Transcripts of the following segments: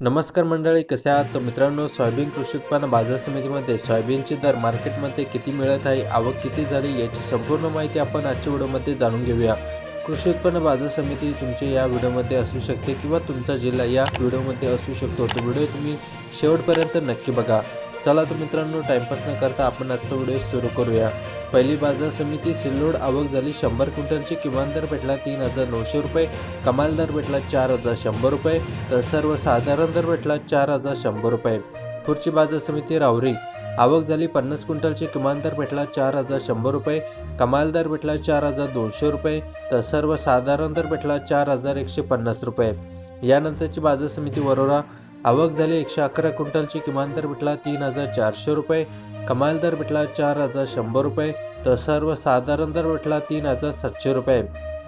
नमस्कार मंडळी कसे आहात? तर मित्रांनो सोयाबीन कृषी उत्पन्न बाजार समितीमध्ये सोयाबीनचे दर मार्केटमध्ये किती मिळत आहे आवक किती झाली याची संपूर्ण माहिती आपण आजच्या व्हिडिओमध्ये जाणून घेऊया. कृषी उत्पन्न बाजार समिती तुमचे या व्हिडिओमध्ये असू शकते किंवा तुमचा जिल्हा या व्हिडिओमध्ये असू शकतो. तो व्हिडिओ तुम्ही शेवटपर्यंत नक्की बघा. चला तर मित्रांनो टाइमपास न करता आपण आजचा व्हिडिओ सुरू करूया. पहिली बाजार समिती सिल्लोड आवक झाली शंभर क्विंटलची किमान दर भेटला तीन हजार नऊशे रुपये कमाल दर भेटला चार हजार शंभर रुपये तर सर्वसाधारण दर भेटला चार हजार शंभर रुपये. पुढची बाजार समिती रावरी आवक झाली पन्नास क्विंटलची किमान दर भेटला चार हजार शंभर रुपये कमाल दर भेटला चार हजार दोनशे रुपये तर सर्वसाधारण दर भेटला चार हजार एकशे पन्नास रुपये. यानंतरची बाजार समिती वरोरा. आवक झाली एकशे अकरा क्विंटलची किमान दर भेटला तीन हजार चारशे रुपये कमाल दर भेटला चार हजार शंभर रुपये तर सर्वसाधारण दर भेटला तीन हजार सातशे रुपये.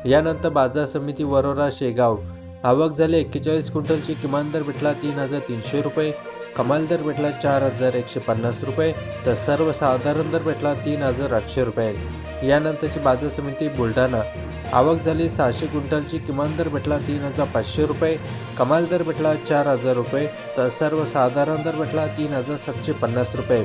यानंतर बाजार समिती वरोरा शेगाव आवक झाली एक्केचाळीस क्विंटलची किमान दर भेटला तीन हजार तीनशे रुपये कमाल दर भेटला चार हजार एकशे पन्नास रुपये तर सर्वसाधारण दर भेटला तीन हजार आठशे रुपये. यानंतरची बाजार समिती बुलढाणा आवक झाली सहाशे क्विंटलची किमान दर भेटला तीन हजार पाचशे रुपये कमाल दर भेटला चार हजार रुपये तर सर्वसाधारण दर भेटला तीन हजार सातशे पन्नास रुपये.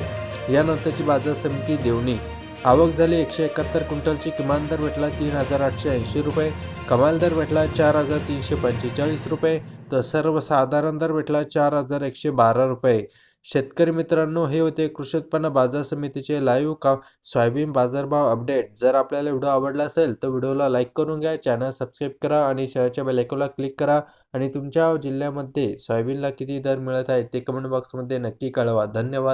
यानंतरची बाजार समिती देवणी. आवक झाली एकशे एकाहत्तर क्विंटलची किमान दर भेटला तीन हजार आठशे ऐंशी रुपये कमाल दर भेटला चार हजार तीनशे पंचेचाळीस रुपये तर सर्वसाधारण दर भेटला चार हजार एकशे बारा रुपये. शेतकरी मित्रांनो हे होते कृषी उत्पन्न बाजार समितीचे लाईव्ह का सोयाबीन बाजारभाव अपडेट जर आपल्याला व्हिडिओ आवडला असेल तर व्हिडिओला लाईक करून घ्या चॅनल सबस्क्राईब करा आणि शेअरच्या बेलायकोला क्लिक करा आणि तुमच्या जिल्ह्यामध्ये सोयाबीनला किती दर मिळत आहे ते कमेंट बॉक्समध्ये नक्की कळवा. धन्यवाद.